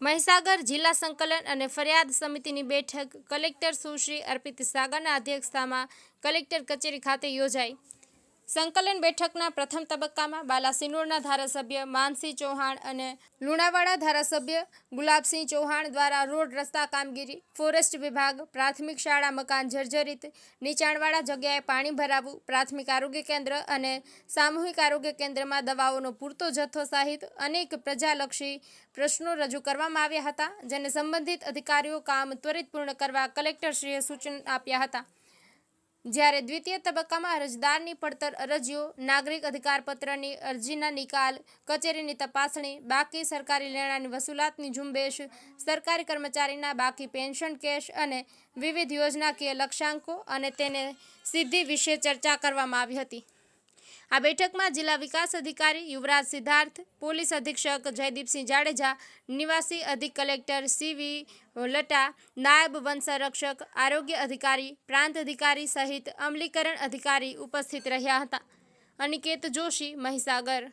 મહીસાગર જિલ્લા સંકલન અને ફરિયાદ સમિતિની બેઠક કલેક્ટર સુશ્રી અર્પિત સાગરના અધ્યક્ષતામાં કલેક્ટર કચેરી ખાતે યોજાઈ. સંકલન બેઠકના પ્રથમ તબક્કામાં બાલાસિનોરના ધારાસભ્ય માનસિંહ ચૌહાણ અને લુણાવાડા ધારાસભ્ય ગુલાબસિંહ ચૌહાણ દ્વારા રોડ રસ્તા કામગીરી, ફોરેસ્ટ વિભાગ, પ્રાથમિક શાળા મકાન જર્જરિત, નીચાણવાળા જગ્યાએ પાણી ભરાવવું પ્રાથમિક આરોગ્ય કેન્દ્ર અને સામૂહિક આરોગ્ય કેન્દ્રમાં દવાઓનો પૂરતો જથ્થો સહિત અનેક પ્રજાલક્ષી પ્રશ્નો રજૂ કરવામાં આવ્યા હતા, જેને સંબંધિત અધિકારીઓ કામ ત્વરિત પૂર્ણ કરવા કલેક્ટરશ્રીએ સૂચન આપ્યા હતા. જ્યારે દ્વિતીય તબક્કામાં અરજદારની પડતર અરજીઓ, નાગરિક અધિકારપત્રની અરજીના નિકાલ, કચેરીની તપાસણી, બાકી સરકારી લેણાની વસૂલાતની ઝુંબેશ, સરકારી કર્મચારીના બાકી પેન્શન કેશ અને વિવિધ યોજનાકીય લક્ષ્યાંકો અને તેને સિદ્ધિ વિશે ચર્ચા કરવામાં આવી હતી. આ બેઠકમાં જિલ્લા વિકાસ અધિકારી યુવરાજ સિદ્ધાર્થ, પોલીસ અધિક્ષક જયદીપસિંહ જાડેજા, નિવાસી અધિક કલેક્ટર સીવી લટા, નાયબ વન સંરક્ષક, આરોગ્ય અધિકારી, પ્રાંત અધિકારી સહિત અમલીકરણ અધિકારી ઉપસ્થિત રહ્યા હતા. અનિકેત જોશી, મહીસાગર.